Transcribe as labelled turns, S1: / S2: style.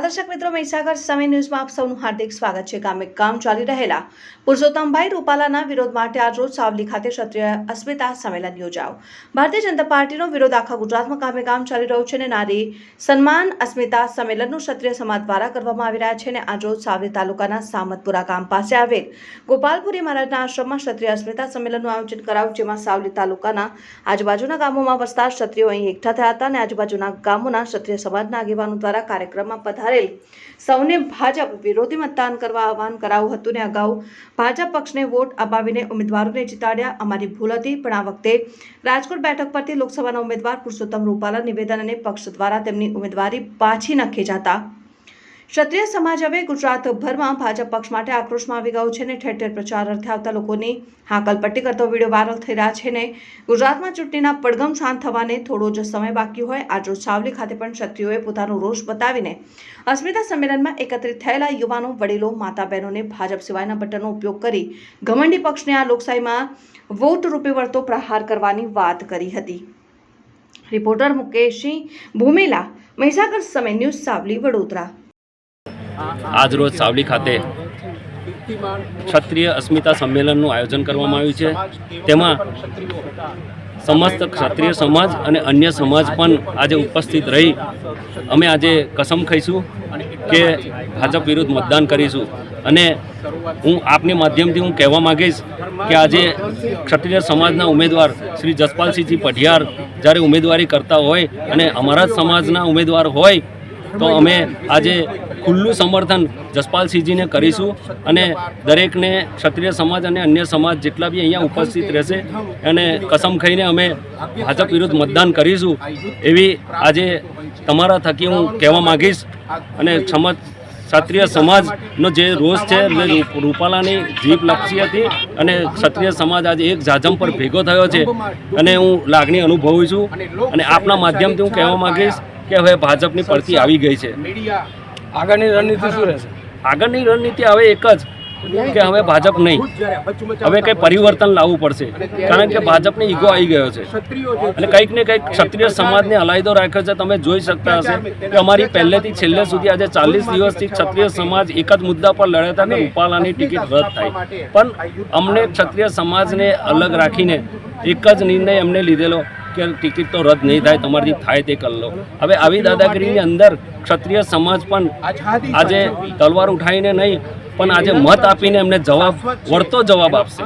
S1: મિત્રો મહીસાગર સમય ન્યૂઝમાં આપ સૌનું હાર્દિક સ્વાગત છે. ગામે કામ ચાલી રહેલા પુરુષોત્તમભાઈ રૂપાલાના વિરોધ માટે આજરોજ સાવલી ખાતે ક્ષત્રિય અસ્મિતા સંમેલન યોજાયું. ભારતીય જનતા પાર્ટીનો વિરોધ આખા ગુજરાતમાં ગામે કામ ચાલી રહ્યું છે અને નારી સન્માન અસ્મિતા સંમેલનનું ક્ષત્રિય સમાજ દ્વારા કરવામાં આવી રહ્યા છે અને આજરોજ સાવલી તાલુકાના સામતપુરા ગામ પાસે આવેલ ગોપાલપુરી મહારાજના આશ્રમમાં ક્ષત્રિય અસ્મિતા સંમેલનનું આયોજન કરાયું, જેમાં સાવલી તાલુકાના આજુબાજુના ગામોમાં વસતા ક્ષત્રિયો અહીં એકઠા થયા હતા અને આજુબાજુના ગામોના ક્ષત્રિય સમાજના આગેવાનો દ્વારા કાર્યક્રમમાં પધારેલ સૌને ભાજપ વિરોધી મતદાન કરવા આહવાન કરાવ્યું હતું ને અગાઉ ભાજપ પક્ષને વોટ અપાવીને ઉમેદવારોને જીતાડ્યા. અમારી ભૂલ હતી, પણ આ વખતે રાજકોટ બેઠક પરથી લોકસભાના ઉમેદવાર પુરુષોત્તમ રૂપાલા નિવેદન અને પક્ષ દ્વારા તેમની ઉમેદવારી પાછી નખી જતા ક્ષત્રિય સમાજ હવે ગુજરાતભરમાં ભાજપ પક્ષ માટે આક્રોશમાં આવી ગયો છે અને ઠેર ઠેર પ્રચાર અર્થે આવતા લોકોની હાકલપટ્ટી કરતો વીડિયો વાયરલ થઈ રહ્યા છે ને ગુજરાતમાં ચૂંટણીના પડગમ શાંત થવાને થોડો જ સમય બાકી હોય. આજરોજ સાવલી ખાતે પણ ક્ષત્રિયોએ પોતાનો રોષ બતાવીને અસ્મિતા સંમેલનમાં એકત્રિત થયેલા યુવાનો, વડીલો માતા બહેનોને ભાજપ સિવાયના બટનનો ઉપયોગ કરી ઘમંડી પક્ષને આ લોકશાહીમાં વોટ રૂપે વળતો પ્રહાર કરવાની વાત કરી હતી. રિપોર્ટર મુકેશસિંહ ભૂમેલા, મહીસાગર સમય ન્યૂઝ સાવલી, વડોદરા.
S2: આજરોજ સાવલી ખાતે ક્ષત્રિય અસ્મિતા સંમેલનનું આયોજન કરવામાં આવ્યું છે. તેમાં સમસ્ત ક્ષત્રિય સમાજ અને અન્ય સમાજ પણ આજે ઉપસ્થિત રહી અમે આજે કસમ ખાઈશું કે ભાજપ વિરુદ્ધ મતદાન કરીશું. અને હું આપની માધ્યમથી હું કહેવા માગીશ કે આજે ક્ષત્રિય સમાજના ઉમેદવાર શ્રી જસપાલસિંહજી પઢિયાર જ્યારે ઉમેદવારી કરતા હોય અને અમારા જ સમાજના ઉમેદવાર હોય તો અમે આજે ખુલ્લું સમર્થન જસપાલસિંહજીને કરીશું અને દરેકને ક્ષત્રિય સમાજ અને અન્ય સમાજ જેટલા બી અહીંયા ઉપસ્થિત રહેશે અને કસમ ખાઈને અમે ભાજપ વિરુદ્ધ મતદાન કરીશું એવી આજે તમારા થકી હું કહેવા માગીશ અને સમજ ક્ષત્રિય સમાજનો જે રોષ છે રૂપાલાની જીભ લપસી હતી અને ક્ષત્રિય સમાજ આજે એક જાજમ પર ભેગો થયો છે અને હું લાગણી અનુભવું છું અને આપના માધ્યમથી હું કહેવા માગીશ કે હવે ભાજપની પડતી આવી ગઈ છે.
S3: આગળની રણનીતિ શું રહેશે?
S2: આગળની રણનીતિ હવે એક જ કે હવે ભાજપ નહીં. હવે કંઈ પરિવર્તન લાવવું પડશે. કારણ કે ભાજપને ઈગો આવી ગયો છે. અને કંઈક ને કંઈક ક્ષત્રિય સમાજને અલાયદો રાખ્યો છે. તમે જોઈ શકતા હશે કે અમારી પહેલેથી છેલ્લે સુધી આજે ચાલીસ દિવસથી ક્ષત્રિય સમાજ એક જ મુદ્દા પર લડ્યા હતા કે રૂપાલાની ટિકિટ રદ થાય. પણ અમને ક્ષત્રિય સમાજને અલગ રાખીને એક જ નિર્ણય એમને લીધેલો. કે ટિકિટ તો રદ નહીં થાય તમારી થાય તે કરી લો. હવે આવી દાદાગીરીની અંદર ક્ષત્રિય સમાજ પણ આજે તલવાર ઉઠાવીને નહીં, પણ આજે મત આપીને એમને જવાબ, વળતો જવાબ આપશે.